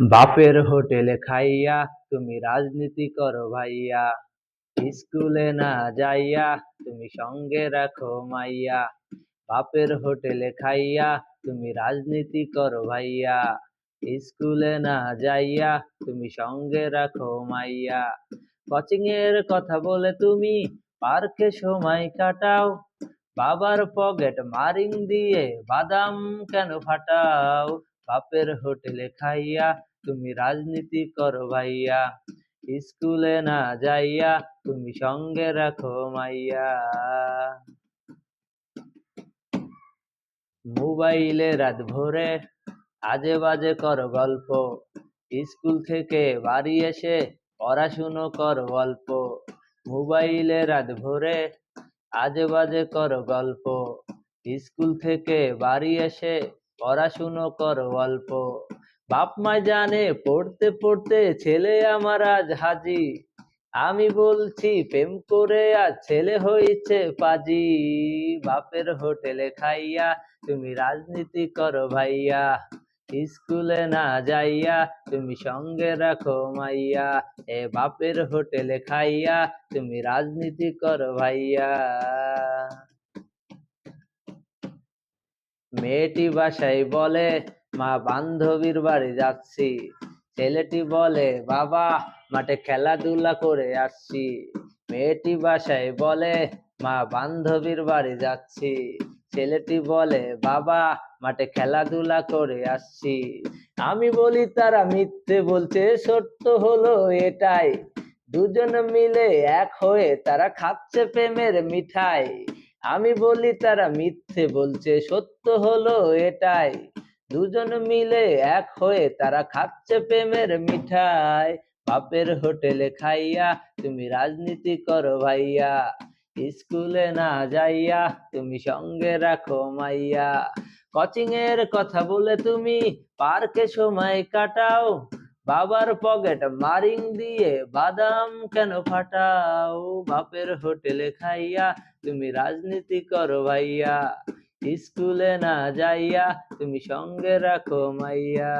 বাপের হোটেলে খাইয়া তুমি রাজনীতি করো ভাইয়া। স্কুলে না যাইয়া তুমি সঙ্গে রাখো মাইয়া। বাপের হোটেলে খাইয়া তুমি রাজনীতি করো ভাইয়া। স্কুলে না যাইয়া তুমি সঙ্গে রাখো মাইয়া। কোচিং এর কথা বলে তুমি পার্কে সময় কাটাও। বাবার পকেট মারিং দিয়ে বাদাম কেন ফাটাও? বাপের হোটেলে খাইয়া তুমি রাজনীতি করো ভাইয়া। স্কুলে না যাইয়া তুমি সঙ্গে রাখো মাইয়া। মোবাইলে রাত ভোরে আজে বাজে করো গল্প। স্কুল থেকে বাড়ি এসে পড়াশুনো করো গল্প মোবাইলে রাত ভোরে আজে বাজে করো গল্প। স্কুল থেকে বাড়ি এসে পড়াশুনো করো অল্প। বাপ মা জানে, পড়তে পড়তে ছেলে আমার আজ হাজি। আমি বলছি, প্রেম করে আজ ছেলে হয়েছে পাজি। বাপের হোটেলে খাইয়া তুমি রাজনীতি করো ভাইয়া। স্কুলে না যাইয়া তুমি সঙ্গে রাখো মাইয়া। এ বাপের হোটেলে খাইয়া তুমি রাজনীতি করো ভাইয়া। মেয়েটি বাসায় বলে মা বান্ধবীর বাড়ি যাচ্ছি। ছেলেটি বলে, বাবা, মাঠে খেলাধুলা করে আসছি। মেয়েটি বাসায় বলে, মা বান্ধবীর বাড়ি যাচ্ছি। ছেলেটি বলে, বাবা, মাঠে খেলাধুলা করে আসছি। আমি বলি, তারা মিথ্যে বলছে, সত্য হলো এটাই। দুজন মিলে এক হয়ে তারা খাচ্ছে প্রেমের মিঠাই। আমি বলি, তারা মিথ্যে বলছে, সত্য হলো এটাই। দুজন মিলে এক হয়ে তারা খাচ্ছে প্রেমের মিঠাই। বাপের হোটেলে খাইয়া, তুমি রাজনীতি করো ভাইয়া, স্কুলে না যাইয়া, তুমি সঙ্গে রাখো মাইয়া। কোচিং এর কথা বলে তুমি পার্কে সময় কাটাও, বাবার পকেট মারিং দিয়ে বাদাম কেন ফাটাও? বাপের হোটেলে খাইয়া, তুমি রাজনীতি করো ভাইয়া। স্কুলে না যাইয়া তুমি সঙ্গে রাখো মাইয়া।